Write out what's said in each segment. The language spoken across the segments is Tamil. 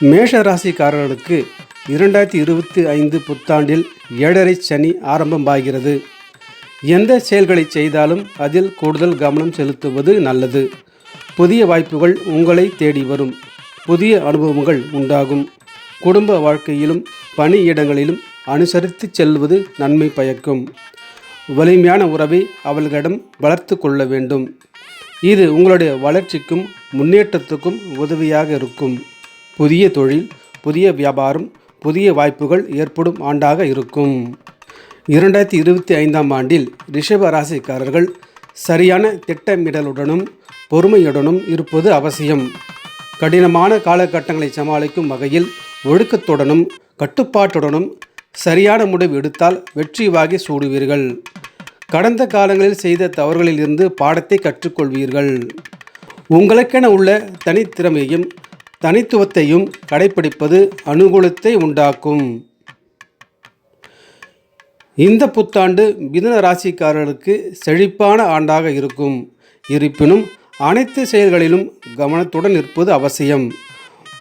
மேஷ ராசிக்காரர்களுக்கு இரண்டாயிரத்தி இருபத்தி ஐந்து புத்தாண்டில் ஏழரை சனி ஆரம்பமாகிறது. எந்த செயல்களை செய்தாலும் அதில் கூடுதல் கவனம் செலுத்துவது நல்லது. புதிய வாய்ப்புகள் உங்களை தேடி வரும். புதிய அனுபவங்கள் உண்டாகும். குடும்ப வாழ்க்கையிலும் பணியிடங்களிலும் அனுசரித்து செல்வது நன்மை பயக்கும். வலிமையான உறவை அவர்களிடம் வளர்த்து கொள்ள வேண்டும். இது உங்களுடைய வளர்ச்சிக்கும் முன்னேற்றத்துக்கும் உதவியாக இருக்கும். புதிய தொழில் புதிய வியாபாரம் புதிய வாய்ப்புகள் ஏற்படும் ஆண்டாக இருக்கும். இரண்டாயிரத்தி இருபத்தி ஐந்தாம் ஆண்டில் ரிஷப ராசிக்காரர்கள் சரியான திட்டமிடலுடனும் பொறுமையுடனும் இருப்பது அவசியம். கடினமான காலகட்டங்களை சமாளிக்கும் வகையில் ஒழுக்கத்துடனும் கட்டுப்பாட்டுடனும் சரியான முடிவு எடுத்தால் வெற்றி வாகி சூடுவீர்கள். கடந்த காலங்களில் செய்த தவறுகளிலிருந்து பாடத்தை கற்றுக்கொள்வீர்கள். உங்களுக்கென உள்ள தனித்திறமையும் தனித்துவத்தையும் கடைப்பிடிப்பது அனுகூலத்தை உண்டாக்கும். இந்த புத்தாண்டு மிதுன ராசிக்காரர்களுக்கு செழிப்பான ஆண்டாக இருக்கும். இருப்பினும் அனைத்து செயல்களிலும் கவனத்துடன் இருப்பது அவசியம்.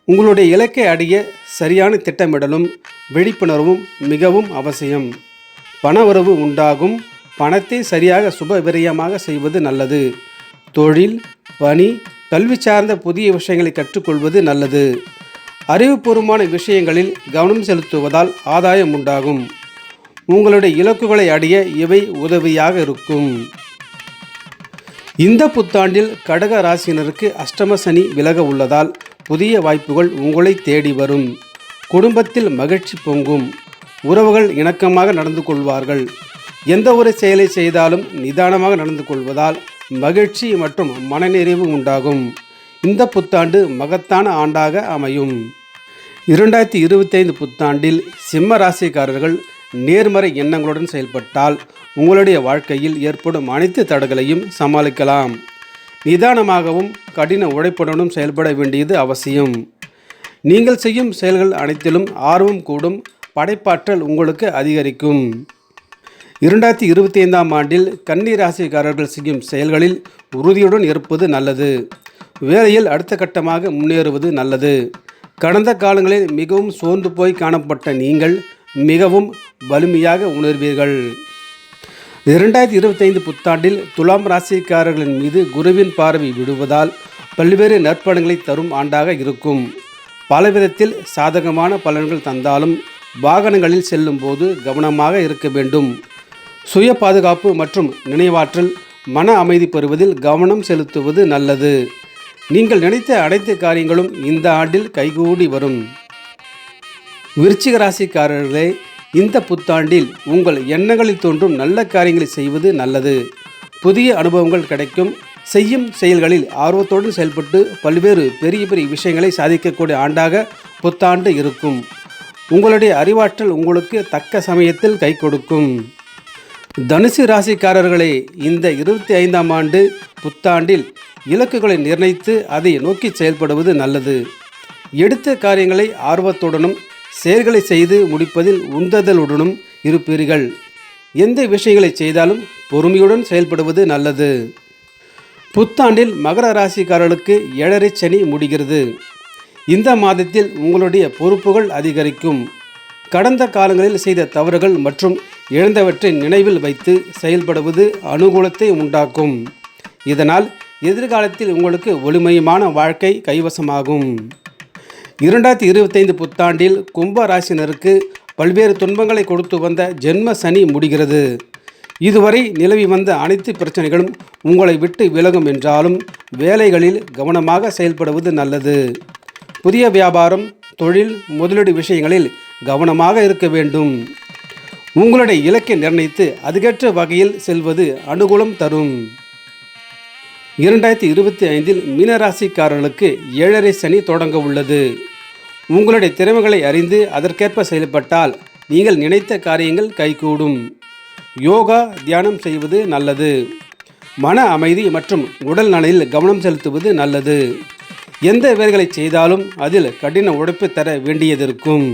உங்களுடைய இலக்கை அடைய சரியான திட்டமிடலும் விழிப்புணர்வும் மிகவும் அவசியம். பணவரவு உண்டாகும். பணத்தை சரியாக சுப விரயமாக செய்வது நல்லது. தொழில் பணி கல்வி சார்ந்த புதிய விஷயங்களை கற்றுக்கொள்வது நல்லது. அறிவுபூர்வமான விஷயங்களில் கவனம் செலுத்துவதால் ஆதாயம் உண்டாகும். உங்களுடைய இலக்குகளை அடைய இவை உதவியாக இருக்கும். இந்த புத்தாண்டில் கடக ராசியினருக்கு அஷ்டம சனி விலக உள்ளதால் புதிய வாய்ப்புகள் உங்களை தேடி வரும். குடும்பத்தில் மகிழ்ச்சி பொங்கும். உறவுகள் இணக்கமாக நடந்து கொள்வார்கள். எந்த ஒரு செயலை செய்தாலும் நிதானமாக நடந்து கொள்வதால் மகிழ்ச்சி மற்றும் மனநிறைவு உண்டாகும். இந்த புத்தாண்டு மகத்தான ஆண்டாக அமையும். இரண்டாயிரத்தி இருபத்தைந்து புத்தாண்டில் சிம்ம ராசிக்காரர்கள் நேர்மறை எண்ணங்களுடன் செயல்பட்டால் உங்களுடைய வாழ்க்கையில் ஏற்படும் அனைத்து தடைகளையும் சமாளிக்கலாம். நிதானமாகவும் கடின உழைப்புடனும் செயல்பட வேண்டியது அவசியம். நீங்கள் செய்யும் செயல்கள் அனைத்திலும் ஆர்வம் கூடும் படைப்பாற்றல் உங்களுக்கு அதிகரிக்கும். இரண்டாயிரத்தி இருபத்தி ஐந்தாம் ஆண்டில் கன்னி ராசிக்காரர்கள் செய்யும் செயல்களில் உறுதியுடன் இருப்பது நல்லது. வேலையில் அடுத்த கட்டமாக முன்னேறுவது நல்லது. கடந்த காலங்களில் மிகவும் சோர்ந்து போய் காணப்பட்ட நீங்கள் மிகவும் வலிமையாக உணர்வீர்கள். இரண்டாயிரத்தி இருபத்தைந்து புத்தாண்டில் துலாம் ராசிக்காரர்களின் மீது குருவின் பார்வை விடுவதால் பல்வேறு நற்பலன்களை தரும் ஆண்டாக இருக்கும். பலவிதத்தில் சாதகமான பலன்கள் தந்தாலும் வாகனங்களில் செல்லும் போது கவனமாக இருக்க வேண்டும். சுய பாதுகாப்பு மற்றும் நினைவாற்றல் மன அமைதி பெறுவதில் கவனம் செலுத்துவது நல்லது. நீங்கள் நினைத்த அனைத்து காரியங்களும் இந்த ஆண்டில் கைகூடி வரும். விருச்சிக ராசிக்காரர்களே இந்த புத்தாண்டில் உங்கள் எண்ணங்களில் தோன்றும் நல்ல காரியங்களை செய்வது நல்லது. புதிய அனுபவங்கள் கிடைக்கும். செய்யும் செயல்களில் ஆர்வத்தோடு செயல்பட்டு பல்வேறு பெரிய பெரிய விஷயங்களை சாதிக்கக்கூடிய ஆண்டாக புத்தாண்டு இருக்கும். உங்களுடைய அறிவாற்றல் உங்களுக்கு தக்க சமயத்தில் கை கொடுக்கும். தனுசு ராசிக்காரர்களே இந்த இருபத்தி ஐந்தாம் ஆண்டு புத்தாண்டில் இலக்குகளை நிர்ணயித்து அதை நோக்கி செயல்படுவது நல்லது. எடுத்த காரியங்களை ஆர்வத்துடனும் செயல்களை செய்து முடிப்பதில் உந்துதலுடனும் இருப்பீர்கள். எந்த விஷயங்களை செய்தாலும் பொறுமையுடன் செயல்படுவது நல்லது. புத்தாண்டில் மகர ராசிக்காரர்களுக்கு ஏழரை சனி முடிகிறது. இந்த மாதத்தில் உங்களுடைய பொறுப்புகள் அதிகரிக்கும். கடந்த காலங்களில் செய்த தவறுகள் மற்றும் இழந்தவற்றை நினைவில் வைத்து செயல்படுவது அனுகூலத்தை உண்டாக்கும். இதனால் எதிர்காலத்தில் உங்களுக்கு ஒளிமயமான வாழ்க்கை கைவசமாகும். இரண்டாயிரத்தி இருபத்தைந்து புத்தாண்டில் கும்ப ராசினருக்கு பல்வேறு துன்பங்களை கொடுத்து வந்த ஜென்ம சனி முடிகிறது. இதுவரை நிலவி வந்த அனைத்து பிரச்சனைகளும் உங்களை விட்டு விலகும் என்றாலும் வேலைகளில் கவனமாக செயல்படுவது நல்லது. புதிய வியாபாரம் தொழில் முதலீடு விஷயங்களில் கவனமாக இருக்க வேண்டும். உங்களுடைய இலக்கை நிர்ணயித்து அதுக்கேற்ற வகையில் செல்வது அனுகூலம் தரும். இரண்டாயிரத்தி இருபத்தி ஐந்தில் மீனராசிக்காரர்களுக்கு ஏழரை சனி தொடங்க உள்ளது. உங்களுடைய திறமைகளை அறிந்து அதற்கேற்ப செயல்பட்டால் நீங்கள் நினைத்த காரியங்கள் கைகூடும். யோகா தியானம் செய்வது நல்லது. மன அமைதி மற்றும் உடல் நலையில் கவனம் செலுத்துவது நல்லது. எந்த வேலைகளை செய்தாலும் அதில் கடின உழைப்பு தர வேண்டியதிருக்கும்